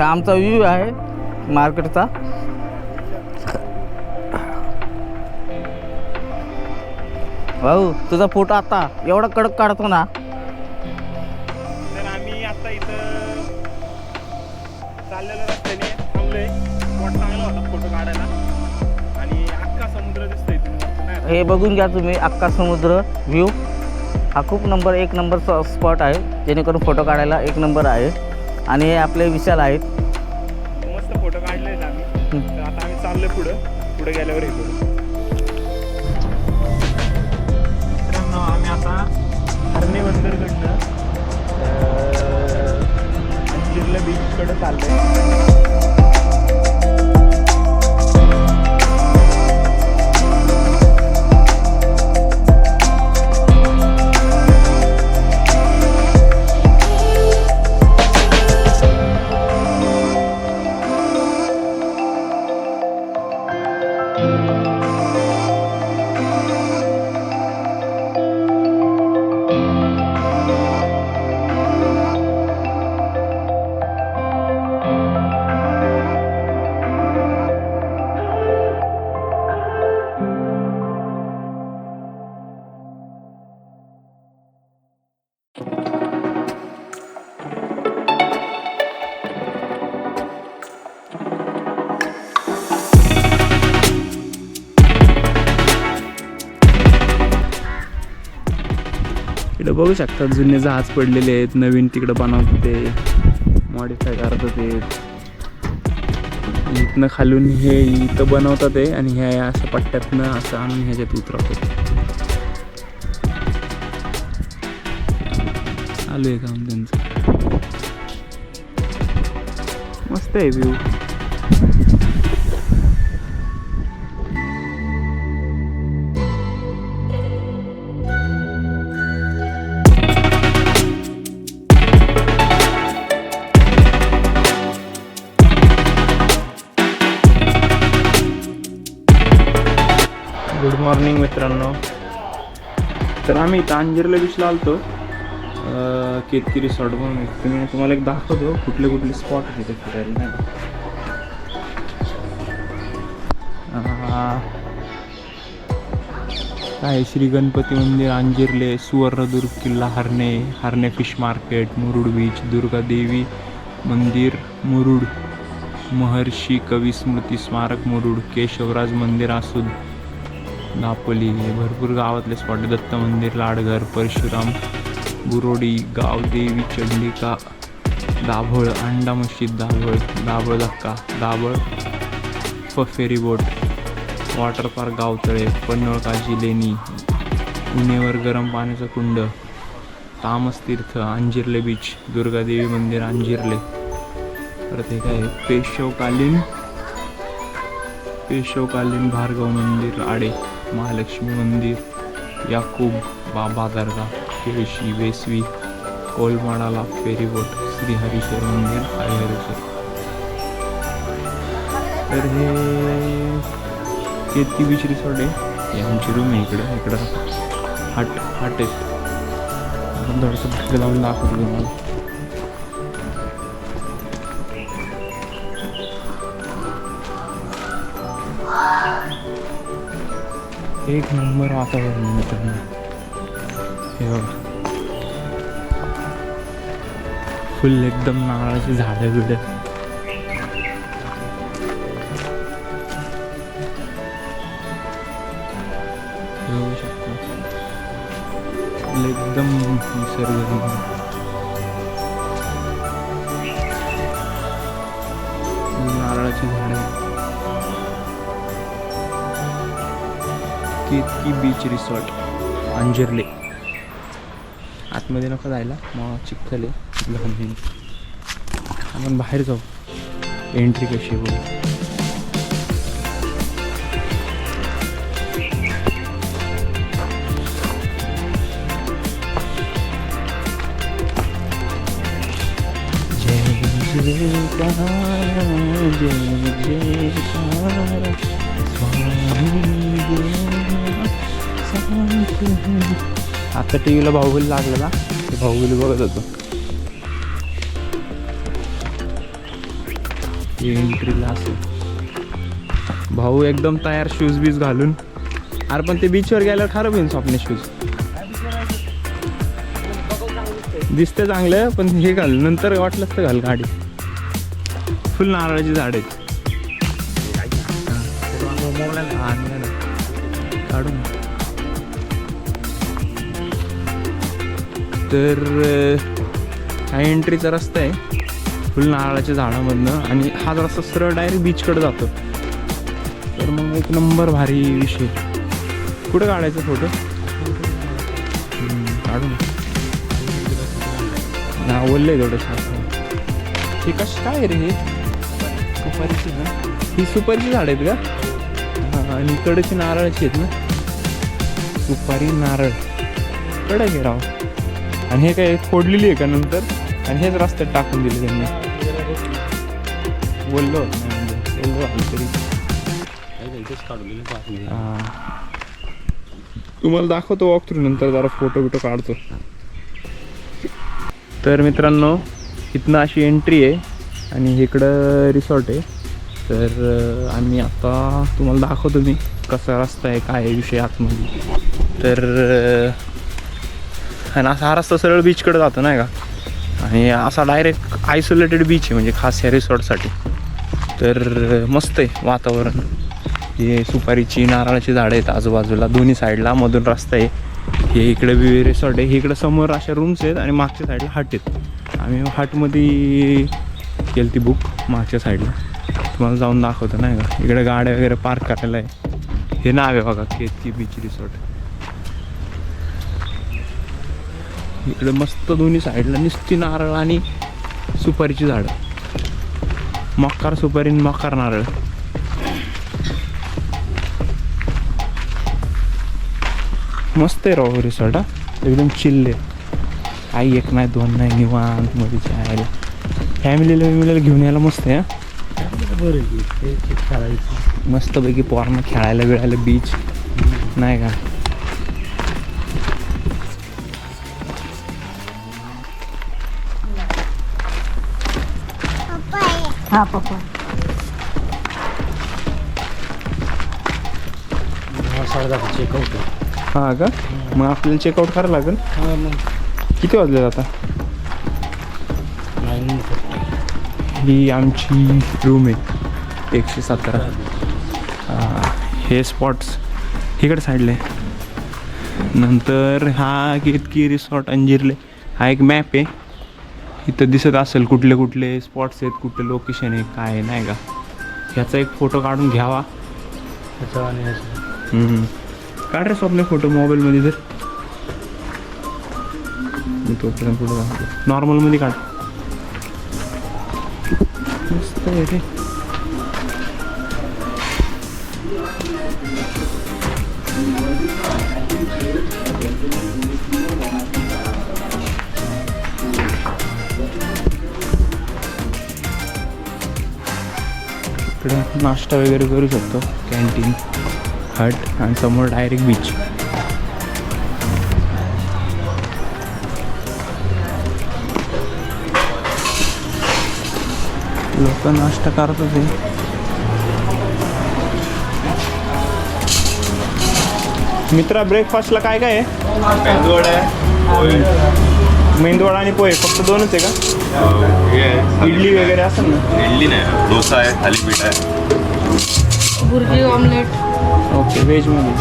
हा आमचा व्ह्यू आहे मार्केटचा भाऊ तुझा फोटो आता एवढा कडक काढतो ना. तर आम्ही आता इथं चाललेल्या रस्त्याने थांबलोय. स्पॉट चांगला होता फोटो काढायला. आणि अख्खा समुद्र दिसतोय इथून वरतून नाही का? हे बघून घ्या तुम्ही अक्का समुद्र व्ह्यू हा खूप नंबर एक नंबर स्पॉट आहे. जेणेकरून फोटो काढायला एक नंबर आहे. आणि हे आपले विशाल आहेत. मस्त फोटो काढले आम्ही. तर आता आम्ही चाललोय पुढं. पुढे गेल्यावर हे करू. मित्रांनो आम्ही आता हरणे बंदरकडनं अंजिरला बीचकडे चाललोय. बघू शकता जुने जहाज पडलेले आहेत नवीन तिकडं बनवतात ते मॉडिफाय करत होते इथनं खालून हे इथं बनवतात आहे आणि ह्या अशा पट्ट्यातनं असं आणून ह्याच्यात उतरवतात. आलो आहे काम त्यांचं मस्त आहे व्ह्यू गुड मॉर्निंग मित्रांनो. तर आम्ही तांजिरला बीचला आलतो. केतकी रिसॉर्ट म्हणून एक. तुम्ही तुम्हाला एक दाखवतो. कुठले कुठले स्पॉट आहेत तिथे फिरायला नाही काय श्री गणपती मंदिर अंजिरले सुवर्णदुर्ग किल्ला Harne Harne fish market Murud beach Durga Devi मंदिर मुरुड महर्षी कवी स्मृती स्मारक मुरुड केशवराज मंदिर आसूद नापोली हे भरपूर गावातले स्पॉट दत्त मंदिर लाडघर परशुराम गुरोडी गावदेवी चंडिका दाभोळ अंडा मशीद दाभोळ दाभोळ धक्का दाभोळ फ फेरी boat water park Gavtale Panhalekaji लेणी उन्हेवर गरम पाण्याचं कुंड तामस तीर्थ अंजिरले बीच दुर्गादेवी मंदिर अंजिरले. परत हे काय? पेशवकालीन पेशवकालीन भार्गव मंदिर आडे. महालक्ष्मी मंदिर याकूब बाबा दर्गा केळशी वेसवी कोलमाडाला फेरीबोट श्रीहरीश्वर मंदिर हरिहरेश्वर तर हे केती बीच रिसॉर्ट आहे. हे आमची रूम आहे इकडं. इकडं हाट हाट आहेत. आपण थोडंसं बाहेर जाऊन दाखवतो तुम्हाला. एक नंबर वातावरण आहे मित्रांनो. हे बघा. फुल एकदम नारळाची झाडं बिडं. हे बघू शकता. फुल एकदम निसर्ग केतकी बीच रिसॉर्ट अंजिरले आतमध्ये नको जायला मग चिखले लहान आपण बाहेर जाऊ एंट्री कशी आहे बघू जय जयकार जय जयकार स्वामी आता टी व्हीला बाहुबली लागलेला ते बाहुबली बघत होतो. एंट्रीला असं भाऊ एकदम तयार शूज बीज घालून. अरे पण ते बीचवर गेल्यावर खराब होईल स्वप्ने शूज दिसते चांगलं पण हे घाल. नंतर वाटलंच तर घाल गाडी. फुल नारळाची झाड आहेत. तर हा एंट्रीचा रस्ता आहे. फुल नारळाच्या झाडामधनं आणि हा रस्ता सरळ डायरेक्ट बीचकडे जातो. तर मग एक नंबर भारी विषय. कुठं काढायचा फोटो काढू ना ना बोललंय थोडंसं हे कसं काय रे हे? सुपारीची ना. ही सुपारीची झाड आहेत का? हा आणि इकडची नारळाची आहेत ना? सुपारी नारळ. कडक आहे राव. आणि हे काय फोडलेली आहे का नंतर? आणि हेच रस्त्यात टाकून दिले त्यांनी. बोललो. बोललो तरी. तुम्हाला दाखवतो वॉक थ्रू नंतर जरा फोटो बिटो काढतो. तर मित्रांनो इथनं अशी एंट्री आहे आणि इकडं रिसॉर्ट आहे. तर आम्ही आता तुम्हाला दाखवतो मी कसा रस्ता आहे काय आहे विषय आतमध्ये. तर आणि असा हा रस्ता सरळ बीचकडे जातो नाही का? आणि असा डायरेक्ट आयसोलेटेड बीच आहे म्हणजे खास या रिसॉर्टसाठी तर मस्त आहे वातावरण. हे सुपारीची नारळाची झाडं आहेत आजूबाजूला. दोन्ही साईडला मधून रस्ता आहे. हे इकडे बी रिसॉर्ट आहे. इकडे समोर अशा रूम्स आहेत आणि मागच्या साईडला हट आहेत. आम्ही हटमध्ये केली ती बुक मागच्या साईडला तुम्हाला जाऊन दाखवतो नाही का? इकडे गाड्या वगैरे पार्क करायला आहे. हे नाव आहे बघा केतकी बीच रिसॉर्ट इकडे मस्त दोन्ही साईडला नुसती नारळ आणि सुपारीची झाडं. मक्कार सुपारी मकार नारळ. मस्त आहे राव रिसॉर्ट हा. एकदम चिल्ले आई एक नाही दोन नाही निवांत मध्ये जायला. फॅमिलीला विमिलीला घेऊन यायला मस्त आहे हा. मस्तपैकी पोरांना खेळायला बिळायला बीच नाही का? हा पप्पा. हा का? मग आपल्याला चेकआउट करावं लागेल. किती वाजले आता? ही आमची रूम आहे. एकशे सतरा. हा, हे स्पॉट्स इकडे साईडला आहे. नंतर हा केतकी रिसॉर्ट अंजिरले. हा एक मॅप आहे. इथं दिसत असेल कुठले कुठले स्पॉट्स आहेत कुठले लोकेशन आहे काय आहे, नाही का? ह्याचा एक फोटो काढून घ्यावा. हम्म. काढ रे स्वप्न फोटो मोबाईलमध्ये जर मी तोपर्यंत नॉर्मलमध्ये काढ. मस्त आहे रे. नाश्ता वगैरे करू शकतो. कॅन्टीन हट आणि समोर डायरेक्ट बीच लोक नाश्ता करत होते मित्रा ब्रेकफास्टला काय काय आहे? मेंदूवडा आणि पोहे फक्त दोनच आहे का? इडली वगैरे असेल ना? इडली नाही डोसा आहे थालीपीठ आहे. बुर्जी ऑमलेट ओके व्हेजमध्ये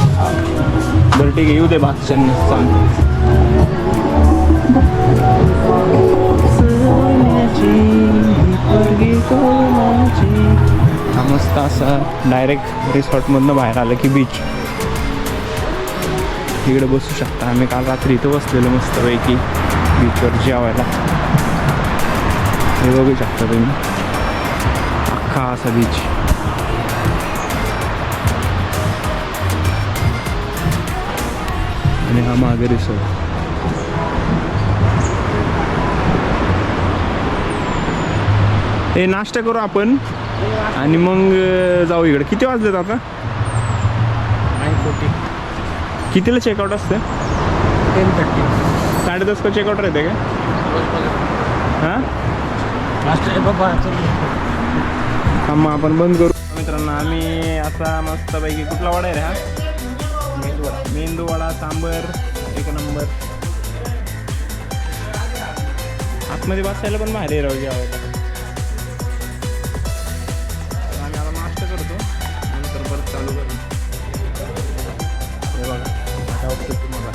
बरं ठीक आहे येऊ दे बादशांना सांग. मस्त असा डायरेक्ट रिसॉर्टमधनं बाहेर आलं की बीच इकडे बसू शकता आम्ही. काल रात्री इथं बसलेलो मस्तपैकी. बीचवर जेवायला. हे बघू शकता तुम्ही. अख्खा असा बीच हा मागे रिसॉर्ट हे नाश्ता करू आपण. आणि मग जाऊ इकडे. किती वाजलेत आता? कितीला चेकआउट असतं? Ten thirty. साडे दस का चेकआउट राहते का? हां? हा मग आपण बंद करू. मित्रांनो आम्ही असा मस्तपैकी कुठला वडा आहे रे हा? मेंदूवडा मेंदूवडा सांबर एक नंबर. आतमध्ये बसायला पण भारी आहे राहू जेवायला. आम्ही आता नाश्ता करतो. नंतर परत चालू करू. हे बघा आता बघतो तुम्हाला.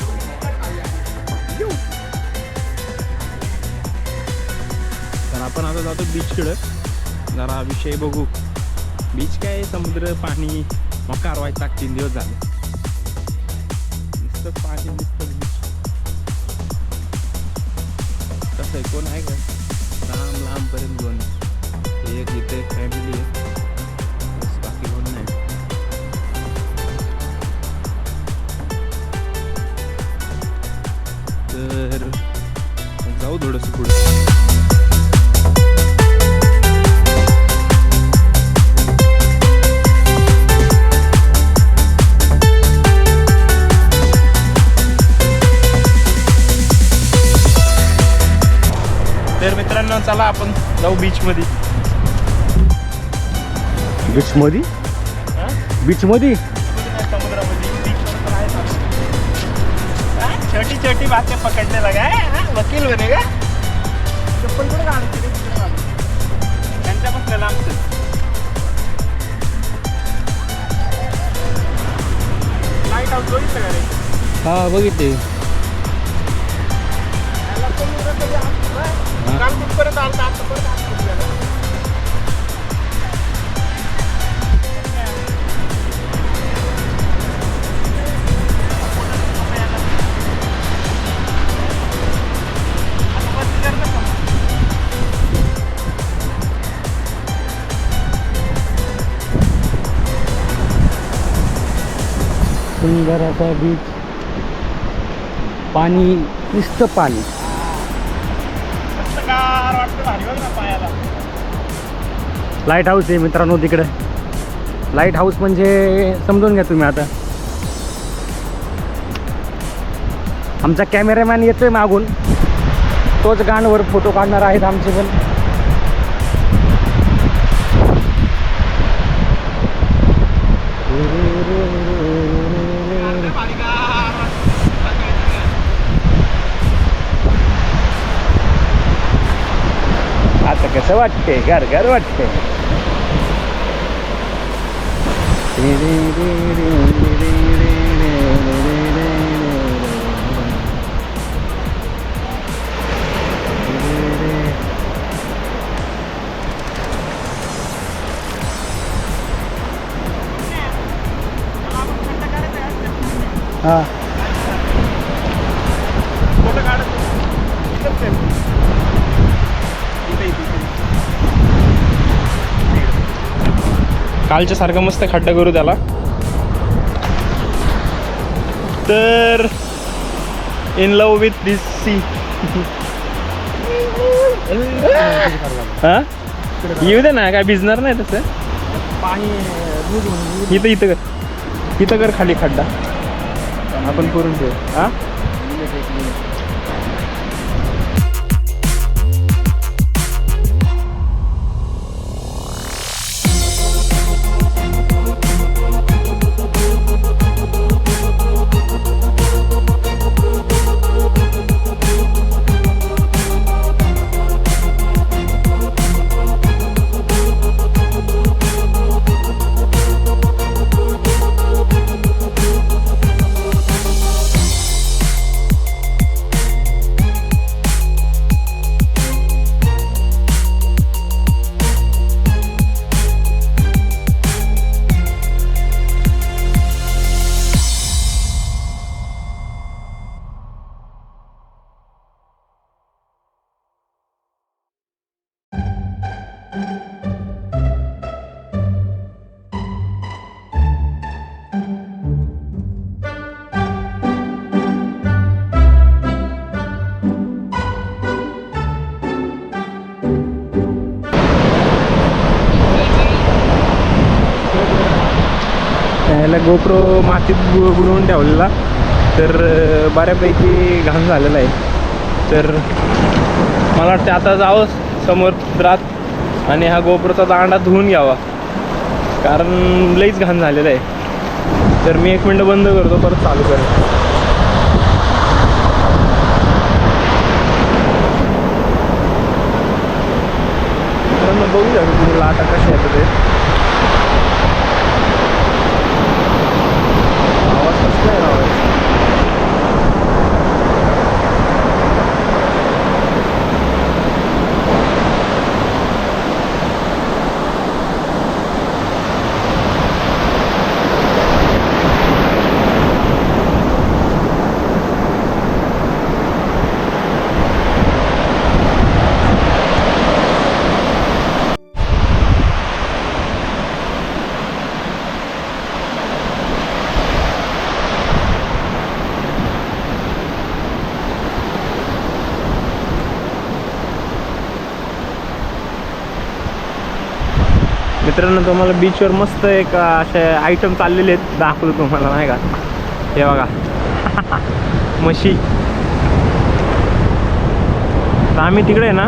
तर आपण आता जातो बीचकडं जरा विषय बघू. बीच काय समुद्र पाणी मग व्हायचा तीन दिवस झाले. पाणी कसं आहे कोण आहे का लांब लांबपर्यंत दोन एक इथे फॅमिली आहे बाकी कोण नाही तर जाऊ थोडंसं पुढे जाऊ बीचमध्ये बीचमध्ये बीचमध्ये समुद्रामध्ये बीचवर पण आहे चालू. हा? छोटी छोटी बातें पकडने लगा है हा? वकील बनेगा चप्पल कुठे घालते रे? कुठे घालते? त्यांच्यापासून लांब चल. Light house बघितलं का रे? हा बघितले असा बीच पाणी नुसतं पाणी. लाइट हाऊस आहे मित्रांनो तिकडे. लाइट हाऊस म्हणजे समजून घ्या तुम्ही आता. आमचा कॅमेरामॅन येतोय मागून. तोच गाणवर फोटो काढणार आहेत आमचे पण. आता कसं वाटते घर घर वाटते हा कालच्या सारखा मस्त खड्डा करू त्याला. तर in love with this sea हा? येऊ दे ना काय भिजणार नाही तसं. इथं इथं कर. इथं कर खाली खड्डा. आपण करून ठेवू. हा? गोप्रो मातीत बु बुडवून ठेवलेला. तर बऱ्यापैकी घाण झालेला आहे. तर मला वाटतं आता जावं समुद्रात आणि हा गोप्रोचा दांडा धुवून घ्यावा. कारण लईच घाण झालेला आहे. तर मी एक मिनटं बंद करतो परत चालू करेन. बघू द्या तुम्ही लाटा कशा येतात ते आवाज कसला आहे आवाज मित्रांनो तुम्हाला बीचवर मस्त एक असे आयटम चाललेले आहेत. दाखवतो तुम्हाला नाही का? हे बघा. म्हशी. तर आम्ही तिकडे आहे ना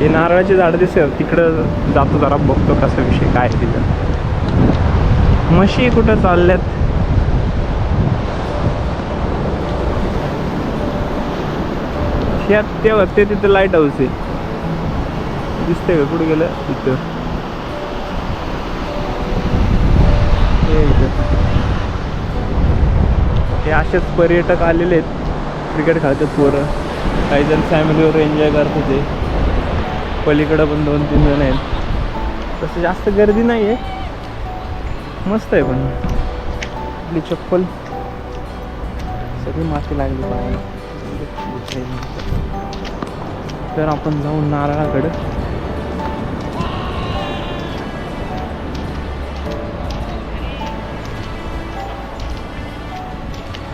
हे नारळाची झाडं दिसेल तिकडं जातो जरा बघतो कसा विषय काय आहे तिथं. म्हशी कुठं चालल्यात? ते ते तिथं लाइट हाऊस आहे. दिसतंय का कुठं गेलं? तिथं हे इथं. हे असेच पर्यटक आलेले आहेत. क्रिकेट खेळतात पोरं. काही जण फॅमिलीवर एन्जॉय करत होते. पलीकडं पण दोन तीन जण आहेत. तसं जास्त गर्दी नाही आहे मस्त आहे पण. आपली चप्पल. सगळी माती लागली पाहिजे तर आपण जाऊ नारळाकडं.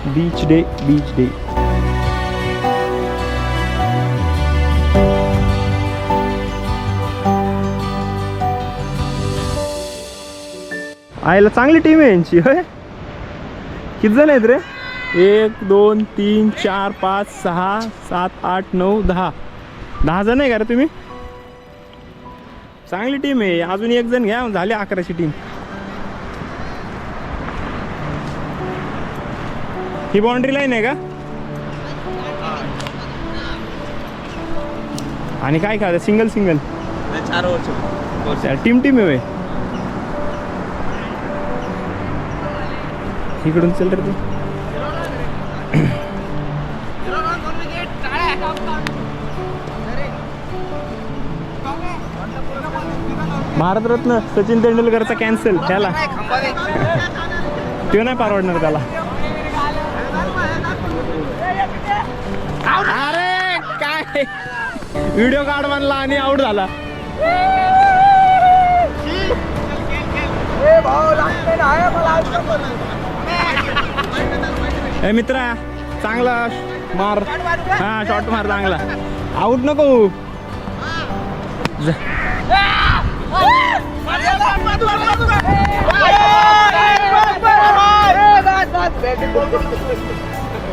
बीच डे बीच डे आईला चांगली टीम आहे यांची होय? किती जण आहेत रे? एक दोन तीन चार पाच सहा सात आठ नऊ दहा. दहा जण आहे का रे तुम्ही? चांगली टीम आहे. अजून एक जण घ्या झाली अकराची टीम ही बाउंड्री लाईन आहे का? आणि काय खायचं सिंगल सिंगल चार वर्ष टीम टीम आहे. इकडून चल रे तू. भारतरत्न सचिन तेंडुलकरचा कॅन्सल त्याला तो नाही परवडणार त्याला. अरे काय व्हिडिओ कार्ड बनला आणि आउट झाला ए मित्रा चांगला मार हा शॉट मार चांगला आउट नको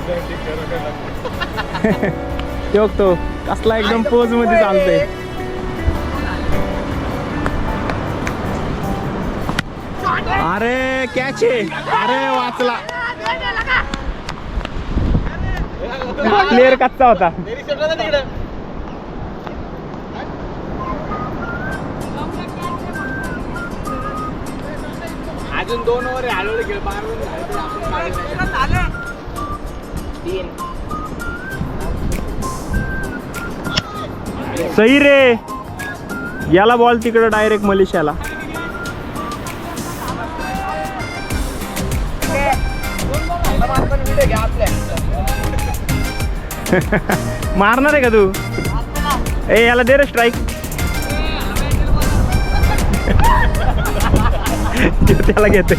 जा. तो कसला एकदम पोजमध्ये चालतंय. अरे कॅच आहे. अरे वाचला. प्लेअर कच्चा होता. अजून दोन ओव्हर हळूहळू खेळ सही रे. याला बॉल तिकडं डायरेक्ट मलेशियाला. मारणार आहे का तू? ए याला दे रे स्ट्राईक त्याला घेते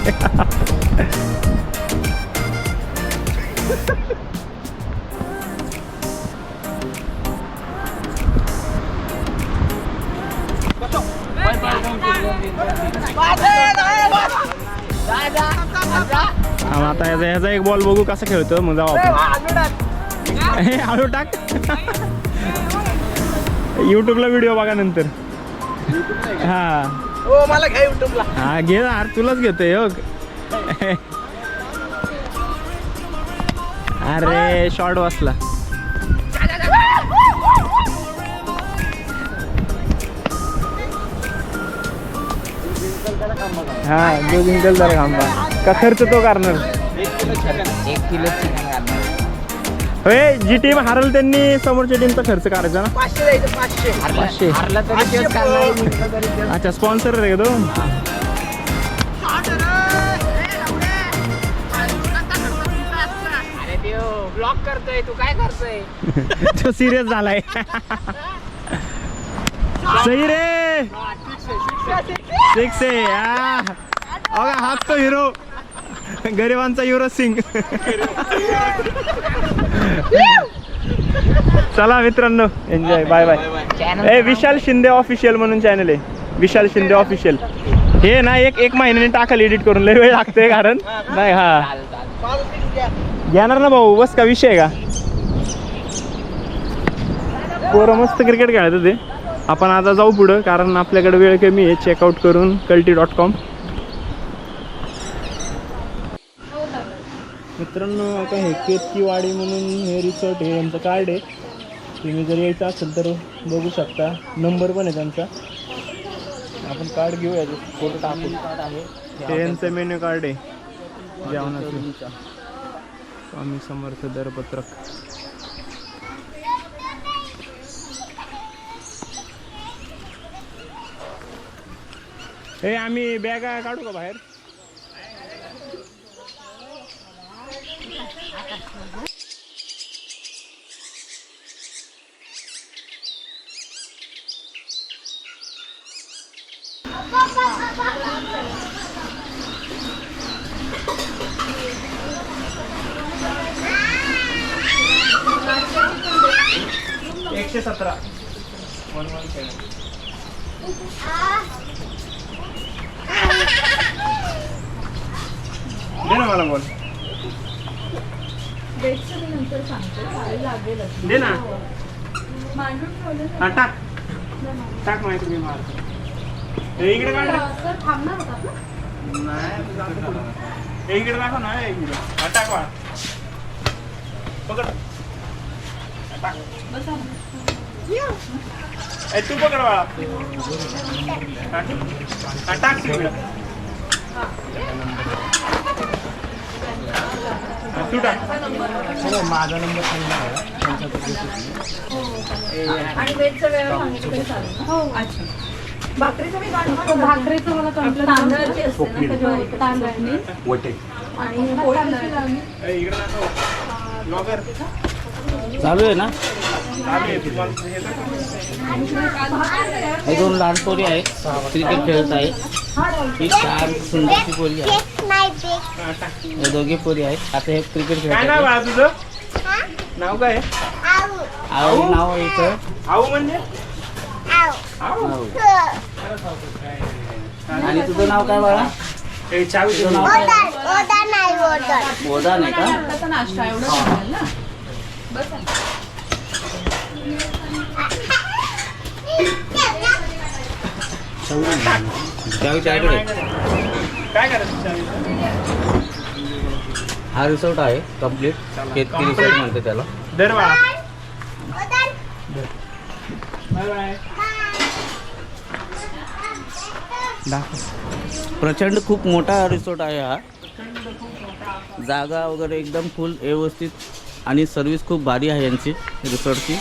आता याचा ह्याचा एक बॉल बघू कसा खेळतो मग जाऊ आपण. हळू टाक. युट्यूबला व्हिडिओ बघा नंतर. हा. हो मला घ्या युट्यूबला हा घे ना अरे तुलाच घेतोय हो. अरे शॉर्ट वाचला. हा जो जिंकल जरा खांबा का खर्च तो करणार? एक किलो चिकन घालणार होय जी टीम हरल त्यांनी समोरच्या टीमचा खर्च करायचा ना? पाचशे द्यायचं पाचशे. पाचशे. हरला तरी तेच करणार जिंकला तरी तेच. अच्छा स्पॉन्सर आहे का तो? अरे देव ब्लॉक करतोय तू काय करतोय? तो सिरियस झालाय. सही रे! सिक्स आहे हा. अगं हाच तो हिरो. गरिबांचा युवराज सिंग. चला मित्रांनो एन्जॉय बाय बाय ए विशाल शिंदे ऑफिशियल म्हणून चॅनल आहे. विशाल शिंदे ऑफिशियल हे ना एक एक महिन्याने टाकाल एडिट करून लय वेळ लागतोय कारण. नाही हा. घेणार ना भाऊ बस का विषय का? पोरं मस्त क्रिकेट खेळत होते आपण आता जाऊ पुढं कारण आपल्याकडे वेळ कमी आहे. चेकआउट करून कल्टी डॉट कॉम मित्रांनो आता हे केतकीवाडी म्हणून हे रिसॉर्ट हे यांचं कार्ड आहे. तुम्ही जर यायचं असेल तर बघू शकता. नंबर पण आहे त्यांचा आपण कार्ड घेऊया फोटो टाकू हे यांचं मेन्यू कार्ड आहे. जेवणाचं. स्वामी समर्थ दरपत्रक. हे आम्ही बॅगा काढू का बाहेर? एकशे सतरा वन वन सेवन दे ना मला बोल दे ना हा टाक टाक माहिती मी मारतो हे इकडे काढ रे. नाही तू जातो पुढं. हे इकडे दाखव ना हे इकडे हा टाक बाळा पकड हा, टाक ए, तू पकड बाळा हा, हा, टाक तिकडे हा, तू टाक. माझा नंबर आणि वेजचं वेळ सांगितलं तरी चालेल ना? अच्छा. भाकरीचं मी काढणार भाकरीचं मला कंप्लीट तांदळाची असते ना का ज्वारी तांदळाची वटे. आणि पोळीची लावणी. इकडे दाखव. ब्लॉगर चालू आहे ना? आहे हे. हे दोन लहान पोरी आहेत. क्रिकेट खेळत आहेत. ही छान सुंदरची पोरी आहे हा, दोघे पोरी आहेत. आता हे क्रिकेट खेळत काय नाव काय आवड नाव आहे इथं. आऊ म्हणजे? आऊ. आणि तुझं नाव काय बाळा? हे बोधा नाही का? नाश्ता एवढं काय करायचं चावी हा रिसॉर्ट आहे कंप्लीट केतकी रिसॉर्ट म्हणते त्याला? दर बाळा. बाय बाय दाखव प्रचंड खूप मोठा रिसॉर्ट आहे हा. जागा वगैरे एकदम फुल व्यवस्थित आणि सर्विस खूप भारी आहे यांची रिसॉर्टची